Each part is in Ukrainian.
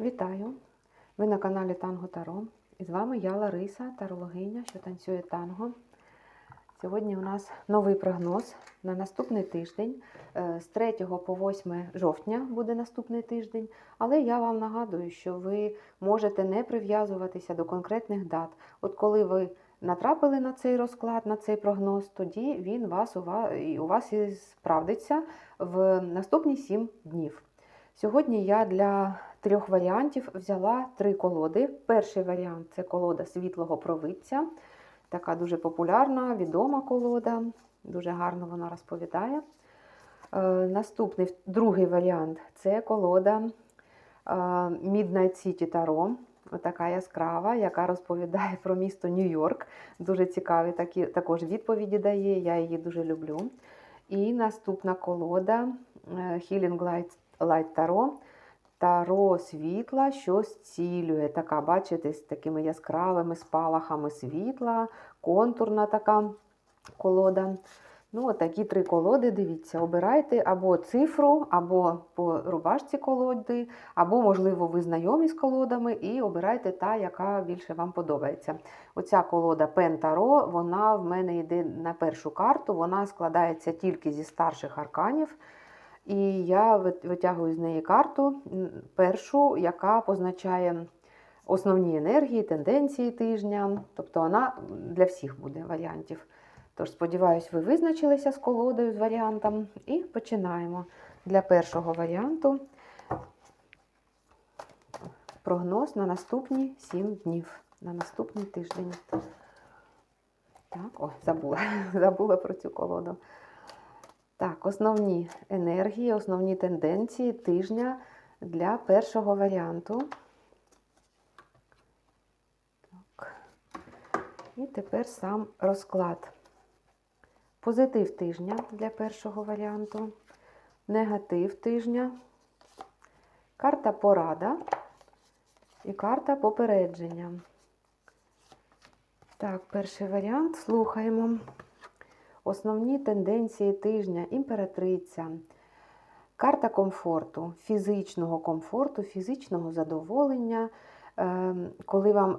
Вітаю! Ви на каналі Танго Таро. І з вами я Лариса, тарологиня, що танцює танго. Сьогодні у нас новий прогноз на наступний тиждень. Е, З 3 по 8 жовтня буде наступний тиждень. Але я вам нагадую, що ви можете не прив'язуватися до конкретних дат. От коли ви натрапили на цей розклад, на цей прогноз, тоді він вас, у вас, у вас і справдиться в наступні 7 днів. Сьогодні я для трьох варіантів взяла три колоди. Перший варіант це колода світлого провидця. Така дуже популярна, відома колода, дуже гарно вона розповідає. Е, Наступний другий варіант це колода е, Midnight City Tarot. Така яскрава, яка розповідає про місто Нью-Йорк. Дуже цікаві такі також відповіді дає, я її дуже люблю. І наступна колода е, Healing Light, Light Tarot. Таро світла, що зцілює. Така, бачите, з такими яскравими спалахами світла, контурна така колода. Ну, такі три колоди, дивіться, обирайте або цифру, або по рубашці колоди, або, можливо, ви знайомі з колодами, і обирайте та, яка більше вам подобається. Оця колода Пентаро, вона в мене йде на першу карту, вона складається тільки зі старших арканів. І я витягую з неї карту першу, яка позначає основні енергії, тенденції тижня. Тобто вона для всіх буде варіантів. Тож, сподіваюсь, ви визначилися з колодою, з варіантом. І починаємо. Для першого варіанту прогноз на наступні 7 днів, на наступний тиждень. Так, о, забула, забула про цю колоду. Так, основні енергії, основні тенденції тижня для першого варіанту. Так. І тепер сам розклад. Позитив тижня для першого варіанту, негатив тижня, карта порада і карта попередження. Так, перший варіант слухаємо. Основні тенденції тижня, імператриця, карта комфорту, фізичного комфорту, фізичного задоволення, коли вам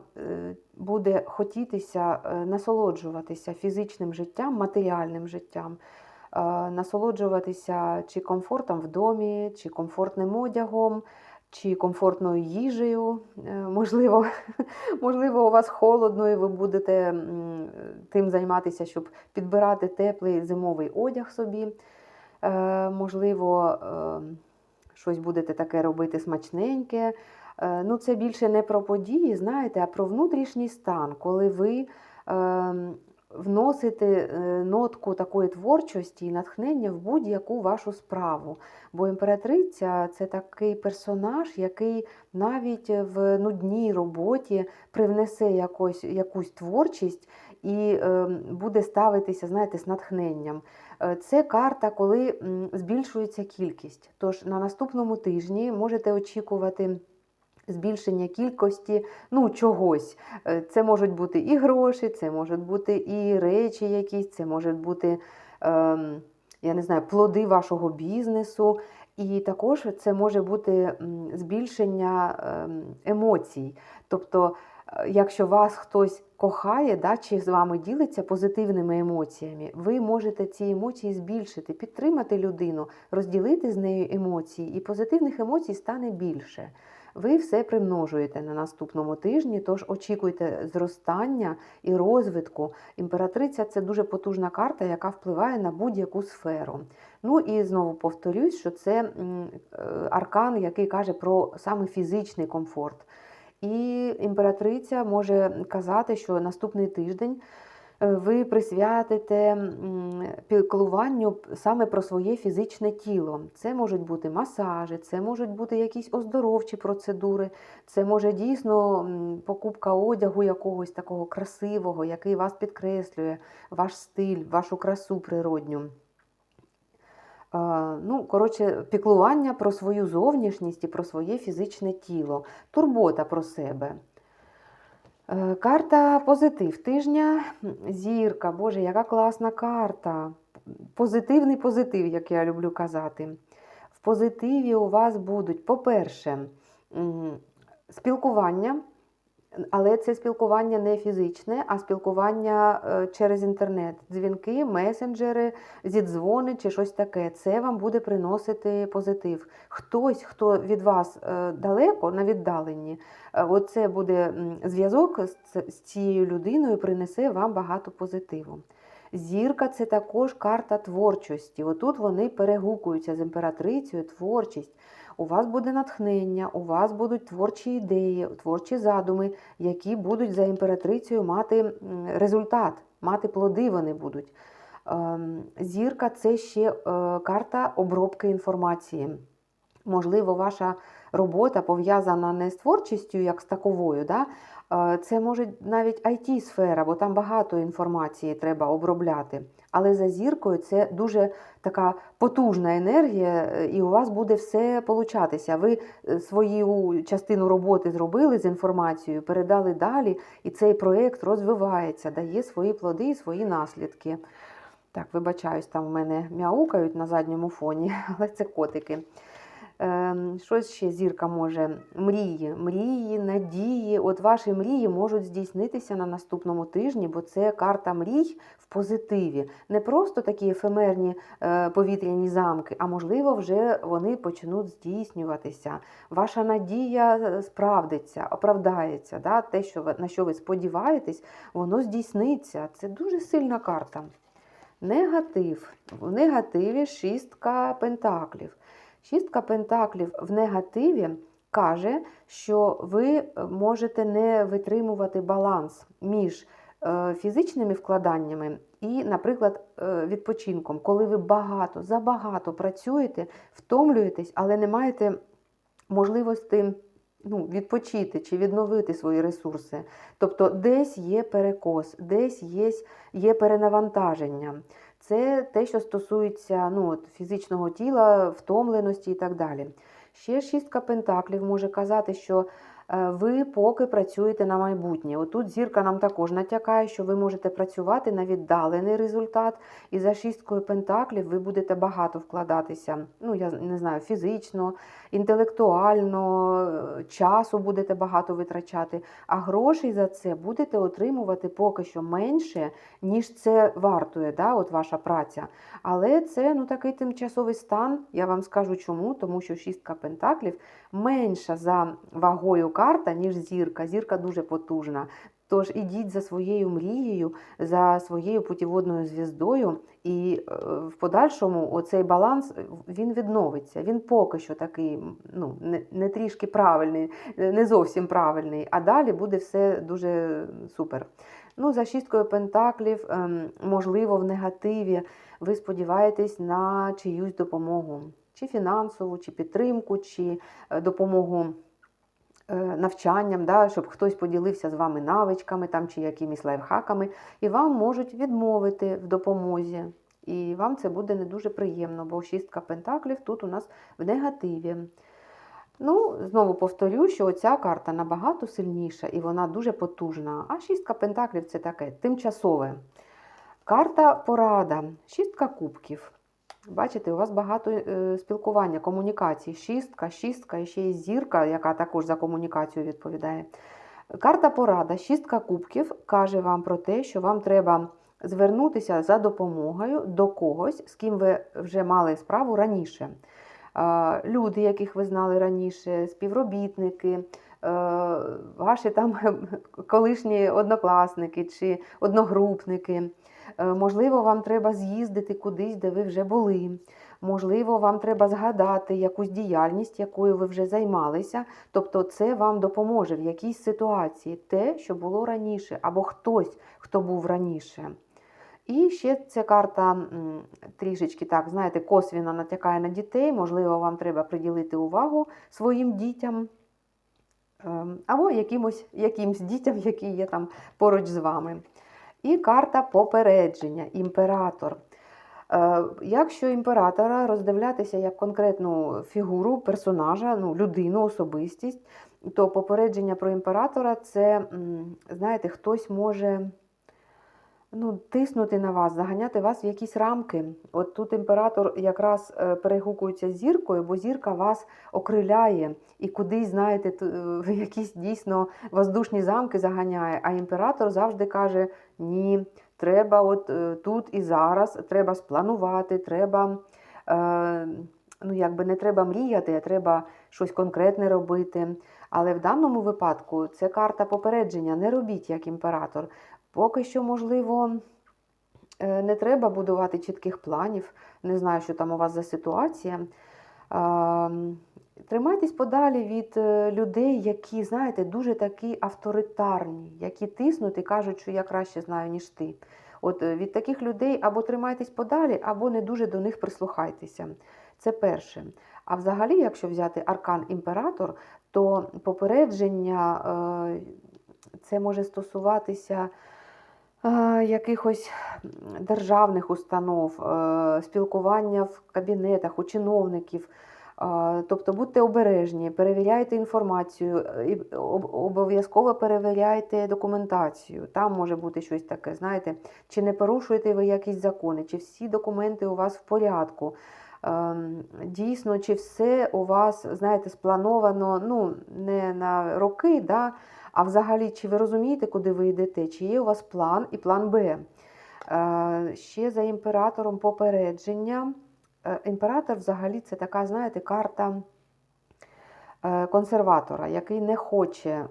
буде хотітися насолоджуватися фізичним життям, матеріальним життям, насолоджуватися чи комфортом в домі, чи комфортним одягом, чи комфортною їжею. Можливо, можливо, у вас холодно, і ви будете тим займатися, щоб підбирати теплий зимовий одяг собі. Можливо, щось будете таке робити смачненьке. Ну, Це більше не про події, знаєте, а про внутрішній стан, коли ви вносите нотку такої творчості і натхнення в будь-яку вашу справу. Бо імператриця це такий персонаж, який навіть в нудній роботі привнесе якось, якусь творчість і буде ставитися, знаєте, з натхненням. Це карта, коли збільшується кількість. Тож на наступному тижні можете очікувати. Збільшення кількості ну, чогось. Це можуть бути і гроші, це можуть бути і речі якісь, це можуть бути, е, я не знаю, плоди вашого бізнесу. І також це може бути збільшення емоцій. Тобто, якщо вас хтось кохає, да, чи з вами ділиться позитивними емоціями, ви можете ці емоції збільшити, підтримати людину, розділити з нею емоції, і позитивних емоцій стане більше. Ви все примножуєте на наступному тижні, тож очікуйте зростання і розвитку. Імператриця це дуже потужна карта, яка впливає на будь-яку сферу. Ну і знову повторюсь, що це аркан, який каже про саме фізичний комфорт. І імператриця може казати, що наступний тиждень ви присвятите піклуванню саме про своє фізичне тіло. Це можуть бути масажі, це можуть бути якісь оздоровчі процедури, це може дійсно покупка одягу якогось такого красивого, який вас підкреслює, ваш стиль, вашу красу природню. Ну, коротше, піклування про свою зовнішність і про своє фізичне тіло, турбота про себе. Е, карта позитив тижня. Зірка, Боже, яка класна карта. Позитивний позитив, як я люблю казати. В позитиві у вас будуть, по-перше, спілкування, але це спілкування не фізичне, а спілкування е, через інтернет, дзвінки, месенджери, зідзвони чи щось таке. Це вам буде приносити позитив. Хтось, хто від вас е, далеко, на віддаленні, е, оце буде зв'язок з цією людиною, принесе вам багато позитиву. Зірка це також карта творчості. Отут вони перегукуються з імператрицею, творчість. У вас буде натхнення, у вас будуть творчі ідеї, творчі задуми, які будуть за імператрицею мати результат, мати плоди вони будуть. Ем, Зірка це ще е, карта обробки інформації. Можливо, ваша робота пов'язана не з творчістю, як з таковою. Да? Це може навіть IT-сфера, бо там багато інформації треба обробляти. Але за зіркою це дуже така потужна енергія, е, і у вас буде все получатися. Ви е, свою частину роботи зробили з інформацією, передали далі, і цей проєкт розвивається, дає свої плоди і свої наслідки. Так, вибачаюсь, там в мене мяукають на задньому фоні, але це котики. Ем, Щось ще зірка може. Мрії, мрії, надії. От ваші мрії можуть здійснитися на наступному тижні, бо це карта мрій в позитиві. Не просто такі ефемерні е, повітряні замки, а можливо, вже вони почнуть здійснюватися. Ваша надія е, справдиться, оправдається. Да? Те, що ви, на що ви сподіваєтесь, воно здійсниться. Це дуже сильна карта. Негатив. В негативі шістка пентаклів. Шістка пентаклів в негативі каже, що ви можете не витримувати баланс між е, фізичними вкладаннями і, наприклад, е, відпочинком, коли ви багато, забагато працюєте, втомлюєтесь, але не маєте можливості ну, відпочити чи відновити свої ресурси. Тобто десь є перекос, десь є, є перенавантаження. Це те, що стосується ну, от, фізичного тіла, втомленості і так далі. Ще шістка пентаклів може казати, що ви поки працюєте на майбутнє. Отут зірка нам також натякає, що ви можете працювати на віддалений результат, і за шісткою пентаклів ви будете багато вкладатися. Ну, я не знаю, фізично, інтелектуально, е, часу будете багато витрачати, а грошей за це будете отримувати поки що менше, ніж це вартує, да, от ваша праця. Але це ну, такий тимчасовий стан. Я вам скажу чому, тому що шістка пентаклів менша за вагою карта, ніж зірка. Зірка дуже потужна. Тож ідіть за своєю мрією, за своєю путіводною звіздою, і е, в подальшому оцей баланс е, він відновиться. Він поки що такий, ну, не, не трішки правильний, не зовсім правильний, а далі буде все дуже супер. Ну, за шісткою пентаклів, ем, можливо, в негативі ви сподіваєтесь на чиюсь допомогу, чи фінансову, чи підтримку, чи е, допомогу е, навчанням, да, щоб хтось поділився з вами навичками там, чи якимись лайфхаками, і вам можуть відмовити в допомозі. І вам це буде не дуже приємно, бо шістка пентаклів тут у нас в негативі. Ну, знову повторю, що ця карта набагато сильніша і вона дуже потужна. А шістка пентаклів це таке тимчасове. Карта порада, шістка кубків. Бачите, у вас багато е, спілкування, комунікації. Шістка, шістка і ще є зірка, яка також за комунікацію відповідає. Карта порада, шістка кубків каже вам про те, що вам треба звернутися за допомогою до когось, з ким ви вже мали справу раніше. Е, Люди, яких ви знали раніше, співробітники, е, ваші там колишні однокласники чи одногрупники. Е, Можливо, вам треба з'їздити кудись, де ви вже були. Можливо, вам треба згадати якусь діяльність, якою ви вже займалися. Тобто, це вам допоможе в якійсь ситуації те, що було раніше, або хтось, хто був раніше. І ще ця карта трішечки так, знаєте, косвіно натякає на дітей. Можливо, вам треба приділити увагу своїм дітям. Ем, Або якимось, якимсь дітям, які є там поруч з вами. І карта попередження, імператор. Е, Якщо імператора роздивлятися як конкретну фігуру, персонажа, ну, людину, особистість, то попередження про імператора це, знаєте, хтось може ну, тиснути на вас, заганяти вас в якісь рамки. От тут імператор якраз е, перегукується з зіркою, бо зірка вас окриляє і кудись, знаєте, е, в якісь дійсно воздушні замки заганяє. А імператор завжди каже: ні, треба от е, тут і зараз, треба спланувати, треба. Е, Ну, якби не треба мріяти, а треба щось конкретне робити. Але в даному випадку це карта попередження. Не робіть як імператор. Поки що, можливо, е, не треба будувати чітких планів. Не знаю, що там у вас за ситуація. Тримайтесь подалі від е, людей, які, знаєте, дуже такі авторитарні, які тиснуть і кажуть, що я краще знаю, ніж ти. От е, від таких людей або тримайтесь подалі, або не дуже до них прислухайтеся. Це перше. А взагалі, якщо взяти аркан імператор, то попередження це може стосуватися якихось державних установ, е, спілкування в кабінетах у чиновників. Е, Тобто будьте обережні, перевіряйте інформацію, е, обов'язково перевіряйте документацію. Там може бути щось таке, знаєте, чи не порушуєте ви якісь закони, чи всі документи у вас в порядку. Ем, Дійсно, чи все у вас, знаєте, сплановано ну, не на роки, да, а взагалі, чи ви розумієте, куди ви йдете, чи є у вас план і план Б. Е, Ще за імператором попередження. Е, Імператор взагалі це така, знаєте, карта е, консерватора, який не хоче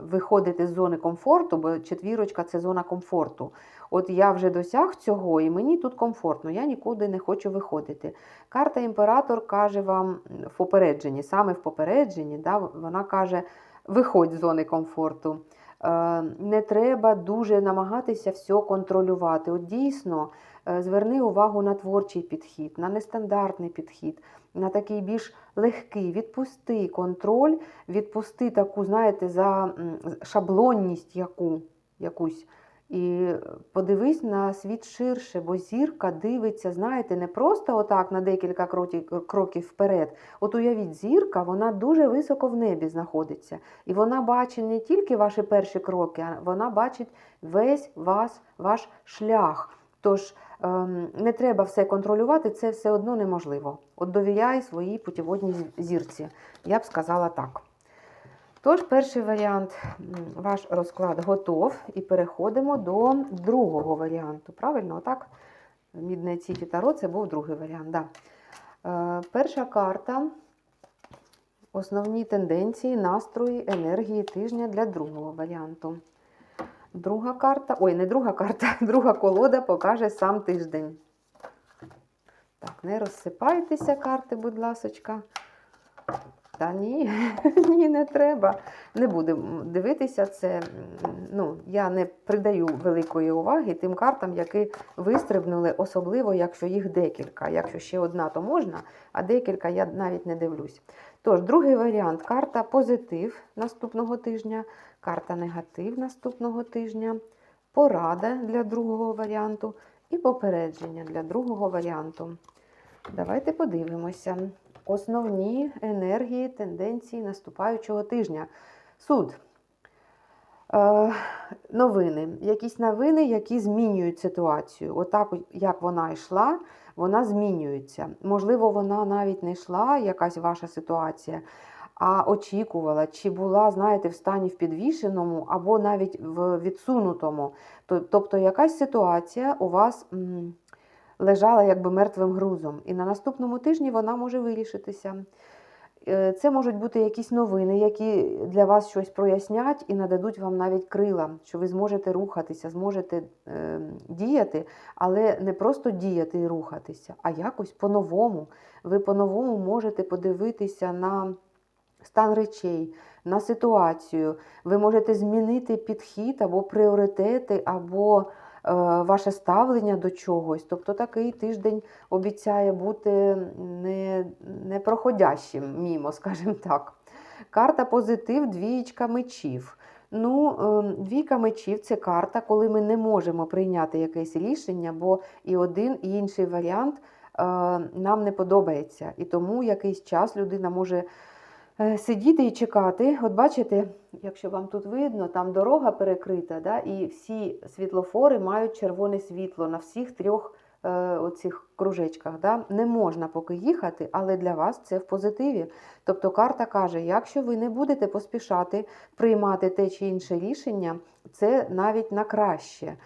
виходити з зони комфорту, бо четвірочка це зона комфорту. От я вже досяг цього, і мені тут комфортно, я нікуди не хочу виходити. Карта імператор каже вам в попередженні, саме в попередженні, да, вона каже: виходь з зони комфорту. Е, Не треба дуже намагатися все контролювати. От дійсно, е, зверни увагу на творчий підхід, на нестандартний підхід, на такий більш легкий. Відпусти контроль, відпусти таку, знаєте, за шаблонність яку, якусь. І подивись на світ ширше, бо зірка дивиться, знаєте, не просто отак на декілька кроків, вперед. От уявіть, зірка, вона дуже високо в небі знаходиться. І вона бачить не тільки ваші перші кроки, а вона бачить весь вас, ваш шлях. Тож ем, не треба все контролювати, це все одно неможливо. От довіряй своїй путіводній зірці. Я б сказала так. Тож, перший варіант, ваш розклад готов, і переходимо до другого варіанту. Правильно, отак? Мідне Ціті Таро це був другий варіант. Да. Е, перша карта. Основні тенденції, настрої, енергії тижня для другого варіанту. Друга карта, ой, не друга карта, друга колода покаже сам тиждень. Так, не розсипайтеся карти, будь ласочка. Та ні, ні, не треба. Не будемо дивитися це. Ну, я не придаю великої уваги тим картам, які вистрибнули, особливо, якщо їх декілька. Якщо ще одна, то можна, а декілька я навіть не дивлюсь. Тож, другий варіант карта позитив наступного тижня, карта негатив наступного тижня, порада для другого варіанту і попередження для другого варіанту. Давайте подивимося. Основні енергії, тенденції наступаючого тижня. Суд. Е, новини. Якісь новини, які змінюють ситуацію. Отак, от, як вона йшла, вона змінюється. Можливо, вона навіть не йшла, якась ваша ситуація, а очікувала, чи була, знаєте, в стані в підвішеному або навіть в відсунутому. Тобто якась ситуація у вас. Лежала якби мертвим грузом. І на наступному тижні вона може вирішитися. Е, Це можуть бути якісь новини, які для вас щось прояснять і нададуть вам навіть крила, що ви зможете рухатися, зможете е, діяти, але не просто діяти і рухатися, а якось по-новому. Ви по-новому можете подивитися на стан речей, на ситуацію. Ви можете змінити підхід або пріоритети, або ваше ставлення до чогось. Тобто такий тиждень обіцяє бути не, непроходящим мімо, скажімо так. Карта позитив, двієчка мечів. Ну, е, двійка мечів це карта, коли ми не можемо прийняти якесь рішення, бо і один, і інший варіант е, нам не подобається. І тому якийсь час людина може е, сидіти і чекати. От бачите, якщо вам тут видно, там дорога перекрита, да, і всі світлофори мають червоне світло на всіх трьох е, оцих кружечках. Да. Не можна поки їхати, але для вас це в позитиві. Тобто карта каже, якщо ви не будете поспішати приймати те чи інше рішення, це навіть на краще.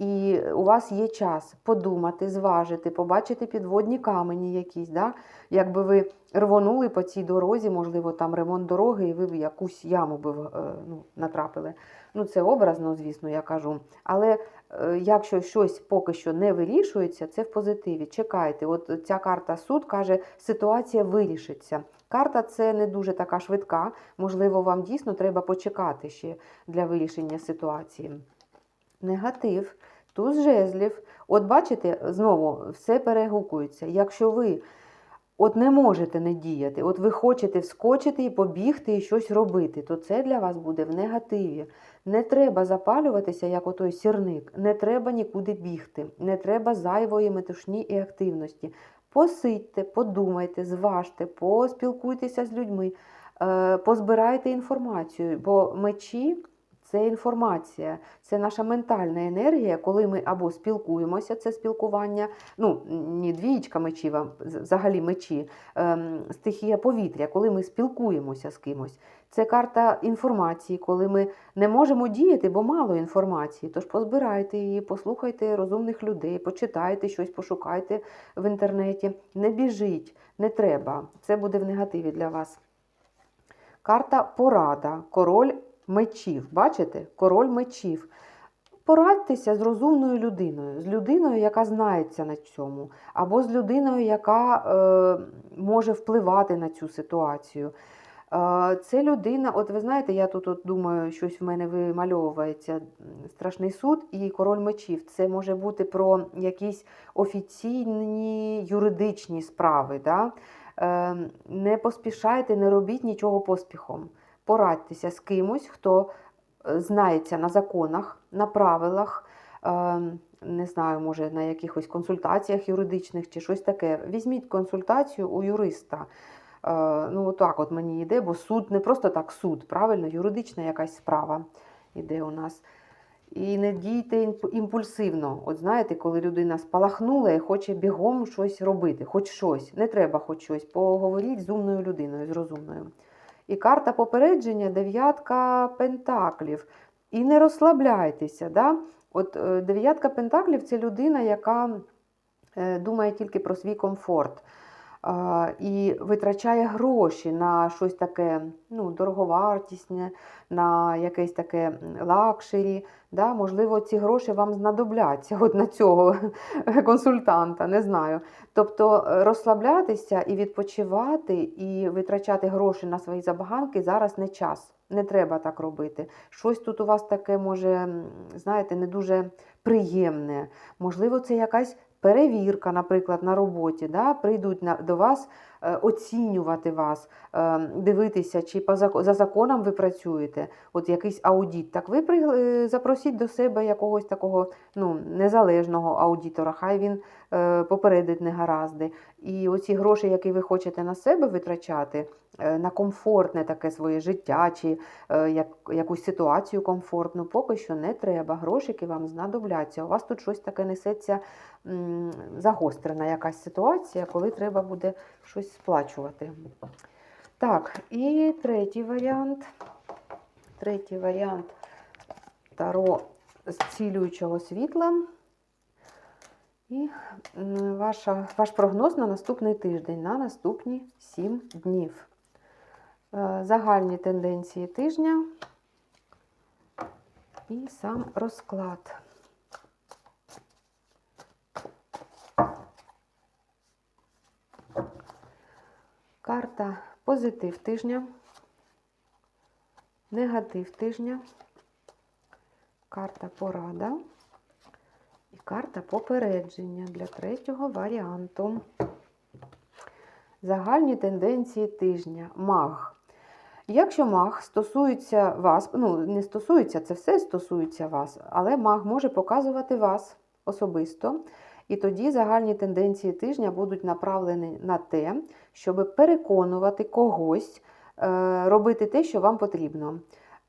І у вас є час подумати, зважити, побачити підводні камені якісь. Да? Якби ви рвонули по цій дорозі, можливо, там ремонт дороги, і ви в якусь яму би е, ну, натрапили. Ну, це образно, звісно, я кажу. Але е, якщо щось поки що не вирішується, це в позитиві. Чекайте, от ця карта суд каже, ситуація вирішиться. Карта це не дуже така швидка. Можливо, вам дійсно треба почекати ще для вирішення ситуації. Негатив, туз жезлів. От бачите, знову все перегукується. Якщо ви от не можете не діяти, от ви хочете вскочити і побігти і щось робити, то це для вас буде в негативі. Не треба запалюватися, як отой сірник, не треба нікуди бігти, не треба зайвої метушні і активності. Посидьте, подумайте, зважте, поспілкуйтеся з людьми, е, позбирайте інформацію, бо мечі це інформація, це наша ментальна енергія, коли ми або спілкуємося, це спілкування, ну, не двієчка мечів, а взагалі мечі, ем, стихія повітря, коли ми спілкуємося з кимось. Це карта інформації, коли ми не можемо діяти, бо мало інформації. Тож позбирайте її, послухайте розумних людей, почитайте щось, пошукайте в інтернеті. Не біжіть, не треба. Це буде в негативі для вас. Карта порада, король мечів. Бачите? Король мечів. Порадьтеся з розумною людиною, з людиною, яка знається на цьому, або з людиною, яка е, може впливати на цю ситуацію. Е, це людина, от ви знаєте, я тут от думаю, щось в мене вимальовується страшний суд і король мечів. Це може бути про якісь офіційні юридичні справи. Да? Е, не поспішайте, не робіть нічого поспіхом порадьтеся з кимось, хто е, знається на законах, на правилах, е, не знаю, може, на якихось консультаціях юридичних чи щось таке. Візьміть консультацію у юриста. Е, ну, отак от мені йде, бо суд не просто так суд, правильно, юридична якась справа йде у нас. І не дійте імпульсивно. От знаєте, коли людина спалахнула і хоче бігом щось робити, хоч щось, не треба хоч щось. Поговоріть з умною людиною, з розумною. І карта попередження дев'ятка пентаклів. І не розслабляйтеся. Да? От е, Дев'ятка пентаклів це людина, яка е, думає тільки про свій комфорт. І витрачає гроші на щось таке ну, дороговартісне, на якесь таке лакшері. Да? Можливо, ці гроші вам знадобляться от на цього консультанта, не знаю. Тобто е, розслаблятися і відпочивати, і витрачати гроші на свої забаганки зараз не час. Не треба так робити. Щось тут у вас таке може, знаєте, не дуже приємне. Можливо, це якась перевірка, наприклад, на роботі, да, прийдуть на, до вас е, оцінювати вас, е, дивитися, чи по, за законом ви працюєте, от якийсь аудіт. Так ви при, е, запросіть до себе якогось такого ну, незалежного аудитора, хай він попередить негаразди. І оці гроші, які ви хочете на себе витрачати, на комфортне таке своє життя, чи як, якусь ситуацію комфортну, поки що не треба. Грошики вам знадобляться. У вас тут щось таке несеться загострена якась ситуація, коли треба буде щось сплачувати. Так, і третій варіант. Третій варіант таро зцілюючого світла. І ваша, ваш прогноз на наступний тиждень, на наступні 7 днів. Е, загальні тенденції тижня і сам розклад. Карта позитив тижня, негатив тижня, карта порада і карта попередження для третього варіанту. Загальні тенденції тижня. Маг. Якщо маг стосується вас, ну, не стосується, це все стосується вас, але маг може показувати вас особисто. І тоді загальні тенденції тижня будуть направлені на те, щоб переконувати когось е, робити те, що вам потрібно.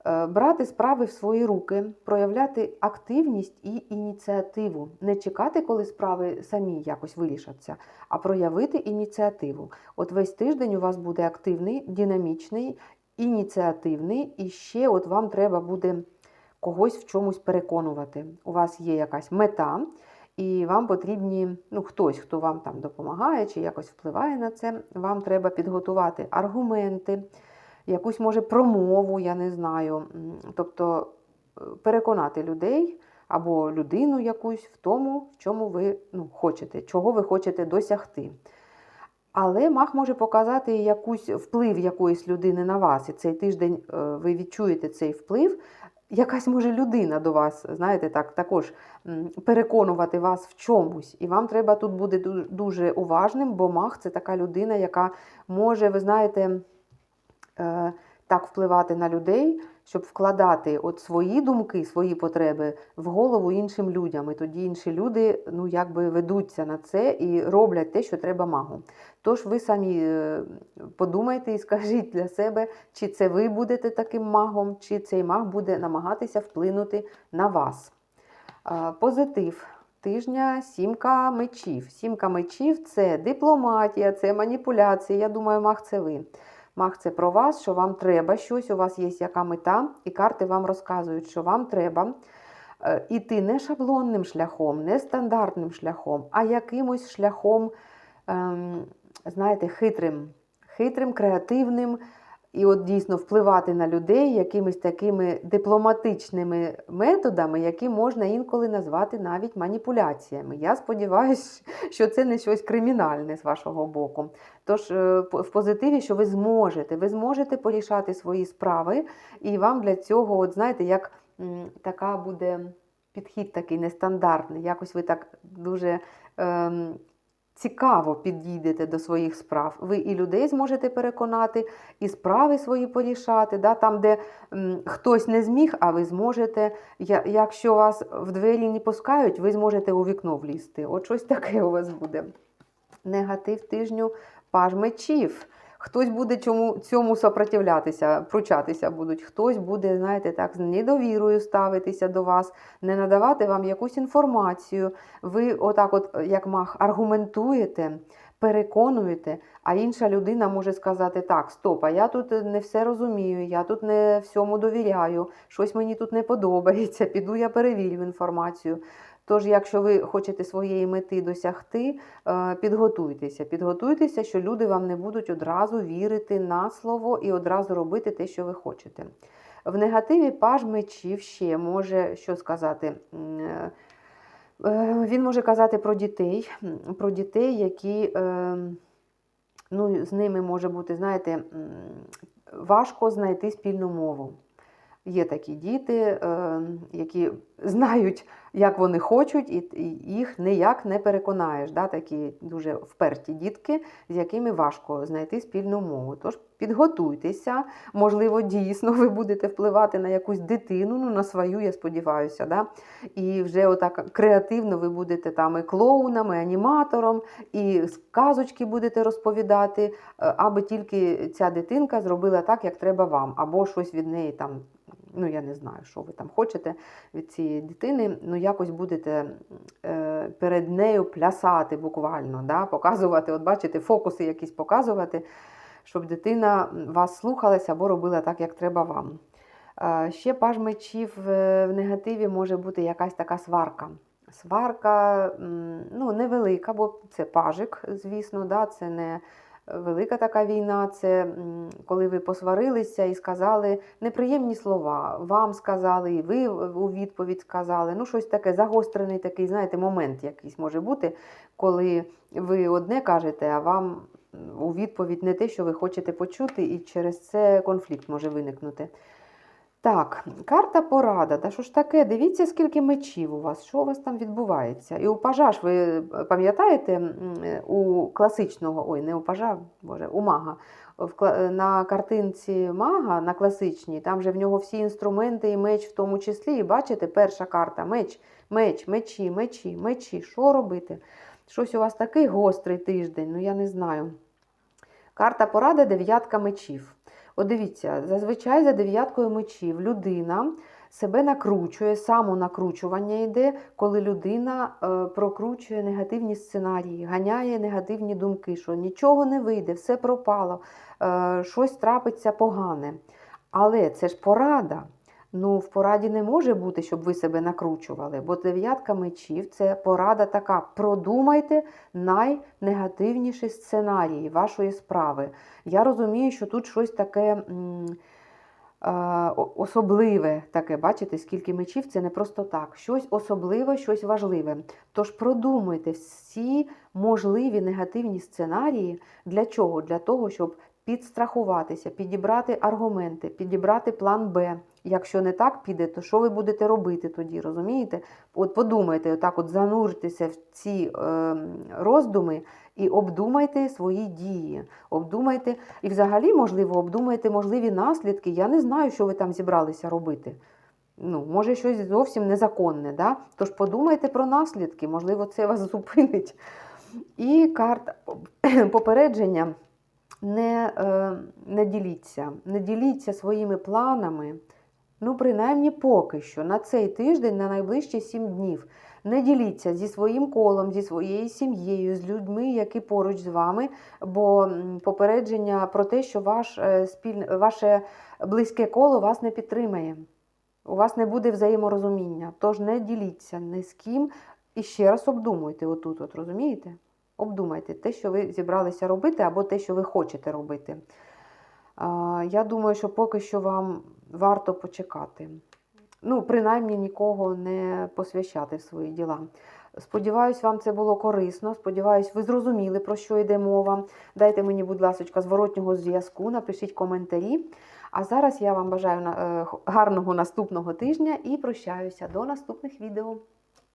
Е, Брати справи в свої руки, проявляти активність і ініціативу, не чекати, коли справи самі якось вирішаться, а проявити ініціативу. От весь тиждень у вас буде активний, динамічний, ініціативний, і ще от вам треба буде когось в чомусь переконувати. У вас є якась мета, і вам потрібні ну, хтось, хто вам там допомагає чи якось впливає на це. Вам треба підготувати аргументи, якусь може промову, я не знаю. Тобто е, переконати людей або людину якусь в тому, в чому ви ну, хочете, чого ви хочете досягти. Але маг може показати якусь вплив якоїсь людини на вас, і цей тиждень е, ви відчуєте цей вплив. Якась може людина до вас, знаєте, так, також переконувати вас в чомусь. І вам треба тут бути дуже уважним, бо маг це така людина, яка може, ви знаєте, е, так впливати на людей, щоб вкладати от свої думки, свої потреби в голову іншим людям. І тоді інші люди ну, якби ведуться на це і роблять те, що треба магу. Тож ви самі е, подумайте і скажіть для себе, чи це ви будете таким магом, чи цей маг буде намагатися вплинути на вас. Позитив тижня сімка мечів. Сімка мечів це дипломатія, це маніпуляція. Я думаю, маг це ви. Маг це про вас, що вам треба щось, у вас є яка мета, і карти вам розказують, що вам треба е, іти не шаблонним шляхом, не стандартним шляхом, а якимось шляхом, ем, знаєте, хитрим, хитрим, креативним. І от дійсно впливати на людей якимись такими дипломатичними методами, які можна інколи назвати навіть маніпуляціями. Я сподіваюся, що це не щось кримінальне з вашого боку. Тож е, в позитиві, що ви зможете, ви зможете порішати свої справи, і вам для цього, от знаєте, як така буде підхід такий нестандартний. Якось ви так дуже. Ем, Цікаво підійдете до своїх справ. Ви і людей зможете переконати, і справи свої порішати. Да? Там, де м, хтось не зміг, а ви зможете. Я, якщо вас в двері не пускають, ви зможете у вікно влізти. От щось таке у вас буде. Негатив тижню паж мечів. Хтось буде чому, цьому сопротивлятися, пручатися будуть, хтось буде, знаєте, так, з недовірою ставитися до вас, не надавати вам якусь інформацію. Ви, отак, от, як мах, аргументуєте, переконуєте, а інша людина може сказати: так, стоп, а я тут не все розумію, я тут не всьому довіряю, щось мені тут не подобається, піду я перевірю інформацію. Тож, якщо ви хочете своєї мети досягти, е, підготуйтеся. Підготуйтеся, що люди вам не будуть одразу вірити на слово і одразу робити те, що ви хочете. В негативі паж мечів ще може що сказати. Е, Він може казати про дітей, про дітей, які е, ну, з ними може бути, знаєте, важко знайти спільну мову. Є такі діти, е, які знають, як вони хочуть, і їх ніяк не переконаєш. Да? Такі дуже вперті дітки, з якими важко знайти спільну мову. Тож підготуйтеся, можливо, дійсно ви будете впливати на якусь дитину, ну на свою, я сподіваюся. Да? І вже отак креативно ви будете там і клоуном, і аніматором, і сказочки будете розповідати, е, аби тільки ця дитинка зробила так, як треба вам, або щось від неї там. Ну, я не знаю, що ви там хочете від цієї дитини. Ну, якось будете е, перед нею плясати буквально, да? показувати, от бачите, фокуси якісь показувати, щоб дитина вас слухалася або робила так, як треба вам. Е, ще паж мечів е, в негативі може бути якась така сварка. Сварка ну, невелика, бо це пажик, звісно, да? це не велика така війна. Це коли ви посварилися і сказали неприємні слова. Вам сказали, і ви у відповідь сказали. Ну, щось таке загострений такий, знаєте, момент якийсь може бути, коли ви одне кажете, а вам у відповідь не те, що ви хочете почути, і через це конфлікт може виникнути. Так, карта порада. Та що ж таке? Дивіться, скільки мечів у вас, що у вас там відбувається. І у пажа ви пам'ятаєте, у класичного, ой, не у пажа, боже, у мага. На картинці мага на класичній, там же в нього всі інструменти і меч в тому числі. І бачите, перша карта меч, меч, мечі, мечі, мечі. Що робити? Щось у вас такий гострий тиждень, ну я не знаю. Карта порада дев'ятка мечів. От дивіться, зазвичай за дев'яткою мечів людина себе накручує, самонакручування йде, коли людина е, прокручує негативні сценарії, ганяє негативні думки, що нічого не вийде, все пропало, е, щось трапиться погане. Але це ж порада. Ну, в пораді не може бути, щоб ви себе накручували, бо дев'ятка мечів це порада така. Продумайте найнегативніші сценарії вашої справи. Я розумію, що тут щось таке е, особливе, таке, бачите, скільки мечів, це не просто так. Щось особливе, щось важливе. Тож продумуйте всі можливі негативні сценарії. Для чого? Для того, щоб підстрахуватися, підібрати аргументи, підібрати план Б. Якщо не так піде, то що ви будете робити тоді, розумієте? От подумайте, отак от зануртеся в ці е, роздуми і обдумайте свої дії. Обдумайте, і взагалі, можливо, обдумайте можливі наслідки. Я не знаю, що ви там зібралися робити. Ну, може, щось зовсім незаконне, да? Тож подумайте про наслідки, можливо, це вас зупинить. І карта попередження не, е, не діліться, не діліться своїми планами. Ну, принаймні, поки що, на цей тиждень, на найближчі сім днів. Не діліться зі своїм колом, зі своєю сім'єю, з людьми, які поруч з вами, бо попередження про те, що ваш, е, спіль... ваше близьке коло вас не підтримає. У вас не буде взаєморозуміння. Тож не діліться ні з ким. І ще раз обдумуйте отут, от, розумієте? Обдумайте те, що ви зібралися робити, або те, що ви хочете робити. Я думаю, що поки що вам варто почекати. Ну, принаймні нікого не посвящати в свої діла. Сподіваюсь, вам це було корисно. Сподіваюсь, ви зрозуміли, про що йде мова. Дайте мені, будь ласка, зворотнього зв'язку, напишіть коментарі. А зараз я вам бажаю е, гарного наступного тижня і прощаюся до наступних відео.